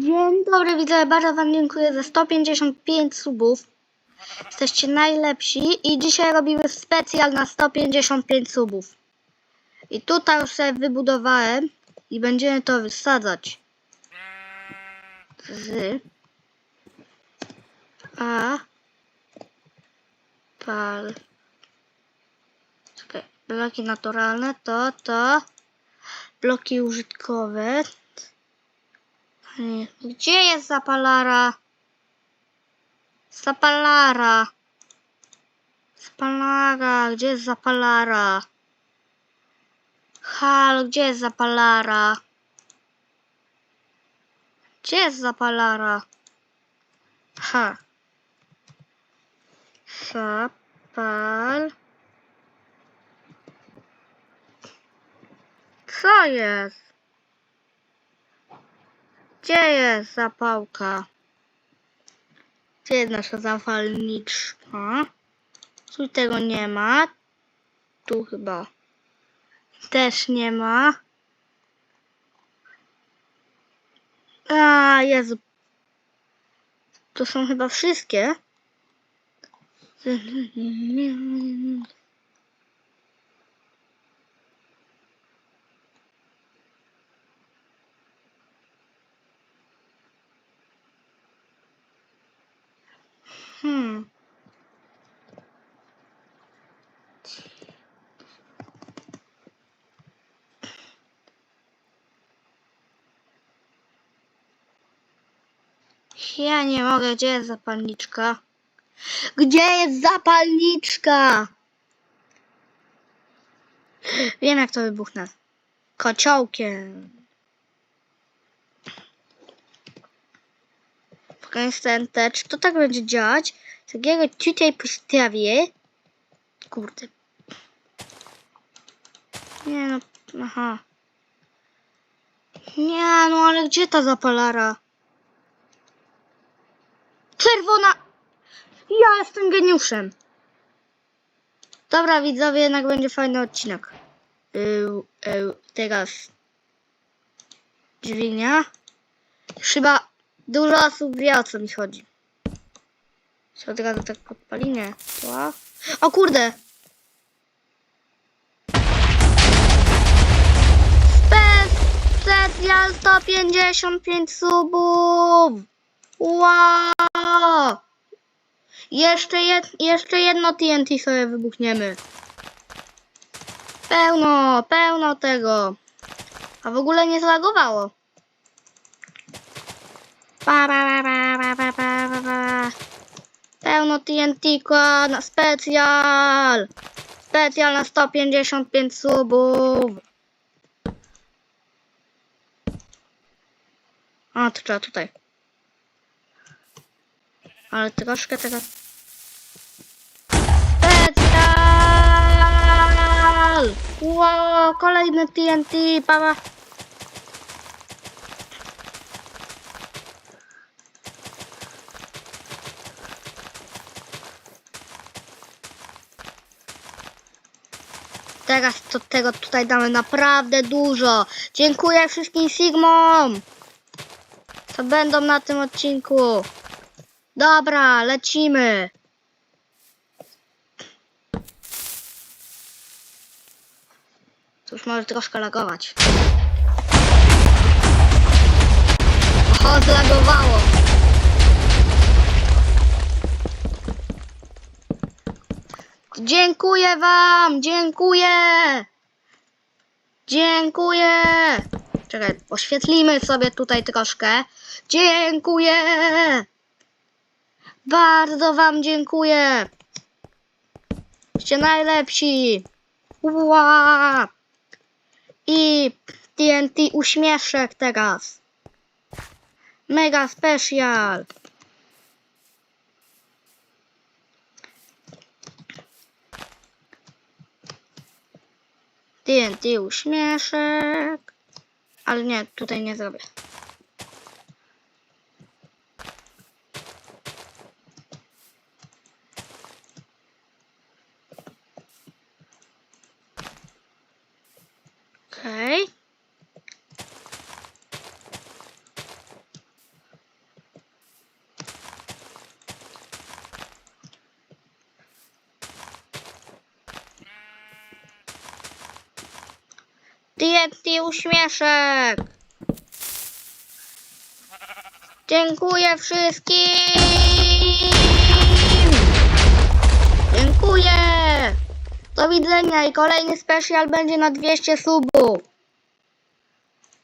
Dzień dobry widzowie, bardzo wam dziękuję za 155 subów. Jesteście najlepsi i dzisiaj robimy specjal na 155 subów. I tutaj już sobie wybudowałem i będziemy to wysadzać. Z A pal Czekaj, bloki naturalne to to bloki użytkowe. Gdzie jest zapalara? Zapalara. Zapalara. Gdzie jest zapalara? Halo, gdzie jest zapalara? Gdzie jest zapalara? Ha. Zapal. Co jest? Gdzie jest zapałka? Gdzie jest nasza zapalniczka? Tu tego nie ma. Tu chyba też nie ma. A, Jezu. To są chyba wszystkie. Ja nie mogę, gdzie jest zapalniczka? Gdzie jest zapalniczka? Wiem jak to wybuchnę. Kociołkiem. Konstantę, czy to tak będzie działać? Takiego tutaj postawię. Kurde. Nie no, aha. Nie no, ale gdzie ta zapalara? Czerwona! Ja jestem geniuszem. Dobra widzowie, jednak będzie fajny odcinek. Yy, yy, teraz dźwignia. Chyba Dużo osób wie o co mi chodzi. Co od razu tak podpali? Nie. Ła. O kurde! Spe- Specjal 155 subów! Wow! Jeszcze, jed jeszcze jedno TNT sobie wybuchniemy. Pełno, pełno tego. A w ogóle nie zlagowało. Pełno TNT na specjal. Specjal na 155 subów. A, to trzeba tutaj. Ale troszkę teraz... Specjal! Wow, kolejny TNT, pa, pa. Teraz to tego tutaj damy naprawdę dużo. Dziękuję wszystkim Sigmom, co będą na tym odcinku. Dobra, lecimy. Cóż, może troszkę lagować. O, zlagowało. Dziękuję wam, dziękuję. Dziękuję. Czekaj, oświetlimy sobie tutaj troszkę. Dziękuję. Bardzo wam dziękuję. Jesteście najlepsi. Ła. I TNT uśmieszek teraz. Mega special. TNT uśmieszek. Ale nie, tutaj nie zrobię. TNT uśmieszek. Dziękuję wszystkim. Dziękuję. Do widzenia i kolejny special będzie na 200 subów.